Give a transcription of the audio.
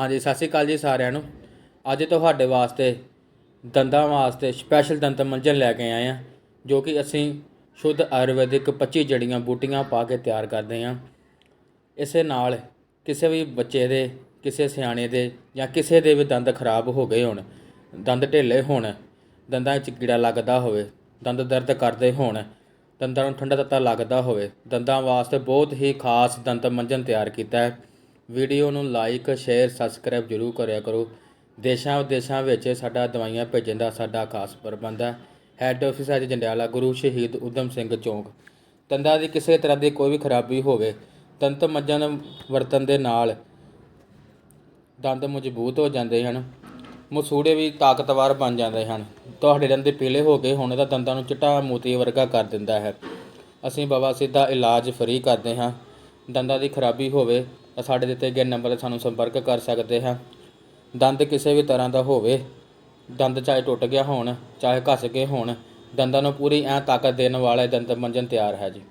ਹਾਂਜੀ, ਸਤਿ ਸ਼੍ਰੀ ਅਕਾਲ ਜੀ ਸਾਰਿਆਂ ਨੂੰ। ਅੱਜ ਤੁਹਾਡੇ ਵਾਸਤੇ ਦੰਦਾਂ ਵਾਸਤੇ ਸਪੈਸ਼ਲ ਦੰਤ ਮੰਜਨ ਲੈ ਕੇ ਆਏ ਆ ਜੋ ਕਿ ਅਸੀਂ ਸ਼ੁੱਧ ਆਯੁਰਵੈਦਿਕ 25 ਜੜੀਆਂ ਬੂਟੀਆਂ ਪਾ ਕੇ ਤਿਆਰ ਕਰਦੇ ਹਾਂ। ਇਸੇ ਨਾਲ ਕਿਸੇ ਵੀ ਬੱਚੇ ਦੇ, ਕਿਸੇ ਸਿਆਣੇ ਦੇ ਜਾਂ ਕਿਸੇ ਦੇ ਵੀ ਦੰਦ ਖਰਾਬ ਹੋ ਗਏ ਹੋਣ, ਦੰਦ ਢਿੱਲੇ ਹੋਣ, ਦੰਦਾਂ 'ਚ ਕੀੜਾ ਲੱਗਦਾ ਹੋਵੇ, ਦੰਦ ਦਰਦ ਕਰਦੇ ਹੋਣ, ਦੰਦਾਂ ਨੂੰ ਠੰਡਾ ਤੱਤਾ ਲੱਗਦਾ ਹੋਵੇ, ਦੰਦਾਂ ਵਾਸਤੇ ਬਹੁਤ ਹੀ ਖਾਸ ਦੰਤ ਮੰਜਨ ਤਿਆਰ ਕੀਤਾ ਹੈ। ਵੀਡੀਓ ਨੂੰ ਲਾਈਕ ਸ਼ੇਅਰ ਸਬਸਕ੍ਰਾਈਬ ਜ਼ਰੂਰ ਕਰਿਆ ਕਰੋ। ਦੇਸ਼ਾਂ ਵਿਦੇਸ਼ਾਂ ਵਿੱਚ ਸਾਡਾ ਦਵਾਈਆਂ ਭੇਜਣ ਦਾ ਸਾਡਾ ਖਾਸ ਪ੍ਰਬੰਧ ਹੈ। ਹੈੱਡ ਆਫਿਸ ਹੈ ਜੰਡਿਆਲਾ, ਗੁਰੂ ਸ਼ਹੀਦ ਉਦਮ ਸਿੰਘ ਚੌਂਕ। ਦੰਦਾਂ ਦੀ ਕਿਸੇ ਤਰ੍ਹਾਂ ਦੀ ਕੋਈ ਵੀ ਖਰਾਬੀ ਹੋਵੇ, ਦੰਤ ਮੰਜਨ ਵਰਤਨ ਦੇ ਨਾਲ ਦੰਦ ਮਜ਼ਬੂਤ ਹੋ ਜਾਂਦੇ ਹਨ। ਮਸੂੜੇ ਵੀ ਤਾਕਤਵਰ ਬਣ ਜਾਂਦੇ ਹਨ। ਤੁਹਾਡੇ ਦੰਦ ਪੀਲੇ ਹੋ ਗਏ, ਹੁਣ ਦਾ ਦੰਦਾਂ ਨੂੰ ਚਿੱਟਾ ਮੋਤੀ ਵਰਗਾ ਕਰ ਦਿੰਦਾ ਹੈ। ਅਸੀਂ ਬਾਬਾ ਸਿੱਧਾ ਇਲਾਜ ਫਰੀ ਕਰਦੇ ਹਾਂ। ਦੰਦਾਂ ਦੀ ਖਰਾਬੀ ਹੋਵੇ ਤਾਂ ਸਾਡੇ ਦਿੱਤੇ ਗਏ ਨੰਬਰ 'ਤੇ ਸਾਨੂੰ ਸੰਪਰਕ ਕਰ ਸਕਦੇ ਹਾਂ। ਦੰਦ ਕਿਸੇ ਵੀ ਤਰ੍ਹਾਂ ਦਾ ਹੋਵੇ, ਦੰਦ ਚਾਹੇ ਟੁੱਟ ਗਿਆ ਹੋਣ, ਚਾਹੇ ਘਸ ਗਏ ਹੋਣ, ਦੰਦਾਂ ਨੂੰ ਪੂਰੀ ਐ ਤਾਕਤ ਦੇਣ ਵਾਲੇ ਦੰਦ ਮੰਜਨ ਤਿਆਰ ਹੈ ਜੀ।